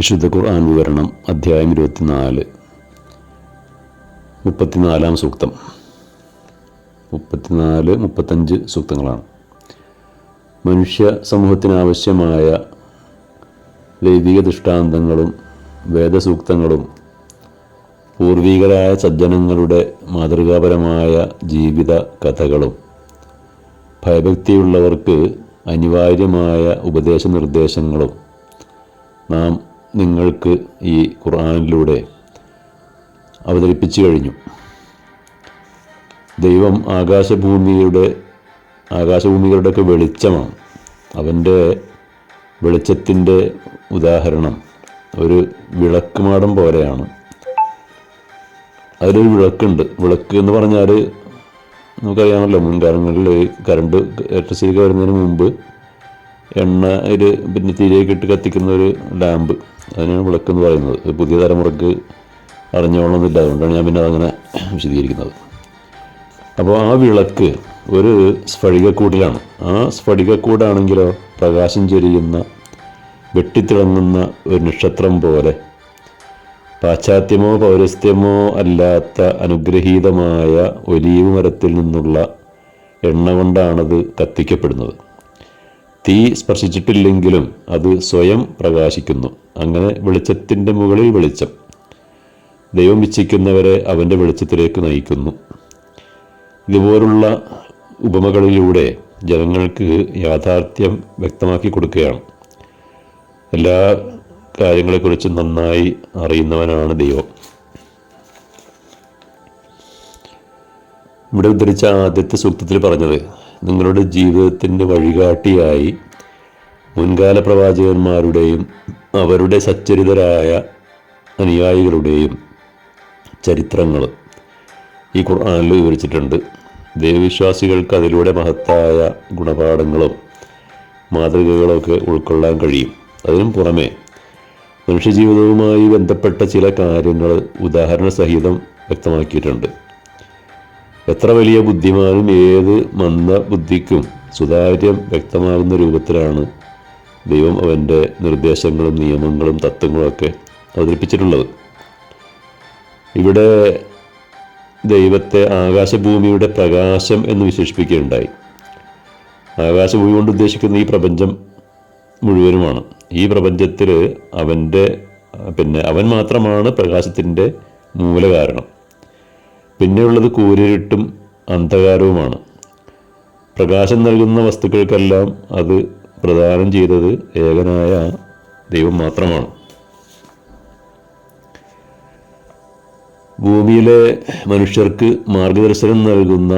വിശുദ്ധ ഖുർആൻ വിവരണം അധ്യായം ഇരുപത്തിനാല്. മുപ്പത്തിനാലാം സൂക്തം. മുപ്പത്തിനാല് മുപ്പത്തഞ്ച് സൂക്തങ്ങളാണ്. മനുഷ്യ സമൂഹത്തിനാവശ്യമായ ദൈവിക ദൃഷ്ടാന്തങ്ങളും വേദസൂക്തങ്ങളും പൂർവികരായ സജ്ജനങ്ങളുടെ മാതൃകാപരമായ ജീവിത കഥകളും ഭയഭക്തിയുള്ളവർക്ക് അനിവാര്യമായ ഉപദേശ നിർദ്ദേശങ്ങളും നാം നിങ്ങൾക്ക് ഈ ഖുർആനിലൂടെ അവതരിപ്പിച്ചു കഴിഞ്ഞു. ദൈവം ആകാശഭൂമിയുടെ ആകാശഭൂമികളുടെയൊക്കെ വെളിച്ചമാണ്. അവന്റെ വെളിച്ചത്തിന്റെ ഉദാഹരണം ഒരു വിളക്ക് മാടം പോലെയാണ്. അതിലൊരു വിളക്കുണ്ട്. വിളക്ക് എന്ന് പറഞ്ഞാൽ നമുക്കറിയാമല്ലോ മുൻകാലങ്ങളിൽ കറണ്ട് ഇലക്ട്രിസിറ്റി വരുന്നതിന് മുമ്പ് എണ്ണ ഒരു പിന്നെ തിരികെ ഇട്ട് കത്തിക്കുന്ന ഒരു ലാമ്പ്. അതിനാണ് വിളക്ക് എന്ന് പറയുന്നത് പുതിയ തലമുറയ്ക്ക് അറിഞ്ഞോളണമെന്നില്ല. അതുകൊണ്ടാണ് ഞാൻ പിന്നെ അതങ്ങനെ വിശദീകരിക്കുന്നത്. അപ്പോൾ ആ വിളക്ക് ഒരു സ്ഫടികക്കൂടിലാണ്. ആ സ്ഫടികക്കൂടാണെങ്കിലോ പ്രകാശം ചൊരിയുന്ന വെട്ടിത്തിളങ്ങുന്ന ഒരു നക്ഷത്രം പോലെ പാശ്ചാത്യമോ പൗരസ്ത്യമോ അല്ലാത്ത അനുഗ്രഹീതമായ ഒലീവ് മരത്തിൽ നിന്നുള്ള എണ്ണ കൊണ്ടാണത് കത്തിക്കപ്പെടുന്നത്. തീ സ്പർശിച്ചിട്ടില്ലെങ്കിലും അത് സ്വയം പ്രകാശിക്കുന്നു. അങ്ങനെ വെളിച്ചത്തിന്റെ മുകളിൽ വെളിച്ചം. ദൈവം ഇച്ഛിക്കുന്നവരെ അവന്റെ വെളിച്ചത്തിലേക്ക് നയിക്കുന്നു. ഇതുപോലുള്ള ഉപമകളിലൂടെ ജനങ്ങൾക്ക് യാഥാർത്ഥ്യം വ്യക്തമാക്കി കൊടുക്കുകയാണ്. എല്ലാ കാര്യങ്ങളെക്കുറിച്ചും നന്നായി അറിയുന്നവനാണ് ദൈവം. ഇവിടെ ഉദ്ധരിച്ച ആദ്യത്തെ സൂക്തത്തിൽ പറഞ്ഞത് നിങ്ങളുടെ ജീവിതത്തിന്റെ വഴികാട്ടിയായി മുൻകാല പ്രവാചകന്മാരുടെയും അവരുടെ സച്ചരിതരായ അനുയായികളുടെയും ചരിത്രങ്ങൾ ഈ ഖുർആാനിൽ വിവരിച്ചിട്ടുണ്ട്. ദൈവവിശ്വാസികൾക്ക് അതിലൂടെ മഹത്തായ ഗുണപാഠങ്ങളും മാതൃകകളൊക്കെ ഉൾക്കൊള്ളാൻ കഴിയും. അതിനും പുറമെ മനുഷ്യജീവിതവുമായി ബന്ധപ്പെട്ട ചില കാര്യങ്ങൾ ഉദാഹരണ സഹിതം വ്യക്തമാക്കിയിട്ടുണ്ട്. എത്ര വലിയ ബുദ്ധിമാനും ഏത് മന്ദബുദ്ധിക്കും സുതാര്യം വ്യക്തമാകുന്ന രൂപത്തിലാണ് ദൈവം അവന്റെ നിർദ്ദേശങ്ങളും നിയമങ്ങളും തത്വങ്ങളുമൊക്കെ അവതരിപ്പിച്ചിട്ടുള്ളത്. ഇവിടെ ദൈവത്തെ ആകാശഭൂമിയുടെ പ്രകാശം എന്ന് വിശേഷിപ്പിക്കുകയുണ്ടായി. ആകാശഭൂമി കൊണ്ട് ഉദ്ദേശിക്കുന്ന ഈ പ്രപഞ്ചം മുഴുവനുമാണ്. ഈ പ്രപഞ്ചത്തിൽ അവന്റെ പിന്നെ അവൻ മാത്രമാണ് പ്രകാശത്തിന്റെ മൂലകാരണം. പിന്നെയുള്ളത് കൂരിരുട്ടും അന്ധകാരവുമാണ്. പ്രകാശം നൽകുന്ന വസ്തുക്കൾക്കെല്ലാം അത് പ്രദാനം ചെയ്തത് ഏകനായ ദൈവം മാത്രമാണ്. ഭൂമിയിലെ മനുഷ്യർക്ക് മാർഗദർശനം നൽകുന്ന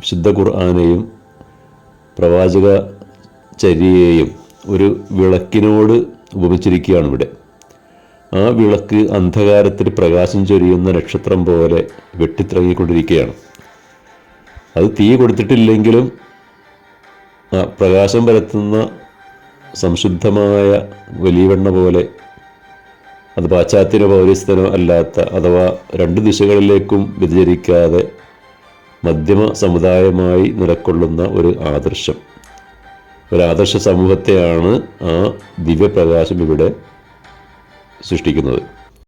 വിശുദ്ധ ഖുർആാനെയും പ്രവാചക ചര്യയെയും ഒരു വിളക്കിനോട് ഉപമിച്ചിരിക്കുകയാണ് ഇവിടെ. ആ വിളക്ക് അന്ധകാരത്തിൽ പ്രകാശം ചൊരിയുന്ന നക്ഷത്രം പോലെ വെട്ടിത്തിറങ്ങിക്കൊണ്ടിരിക്കുകയാണ്. അത് തീ കൊടുത്തിട്ടില്ലെങ്കിലും പ്രകാശം പരത്തുന്ന സംശുദ്ധമായ വലിയവെണ്ണ പോലെ അത് പാശ്ചാത്യനോ പൗരസ്ഥനോ അല്ലാത്ത അഥവാ രണ്ട് ദിശകളിലേക്കും വ്യതിചരിക്കാതെ മധ്യമ സമുദായമായി നിലക്കൊള്ളുന്ന ഒരു ആദർശം. ഒരു ആദർശ സമൂഹത്തെയാണ് ആ ദിവ്യപ്രകാശം ഇവിടെ സൃഷ്ടിക്കുന്നത്.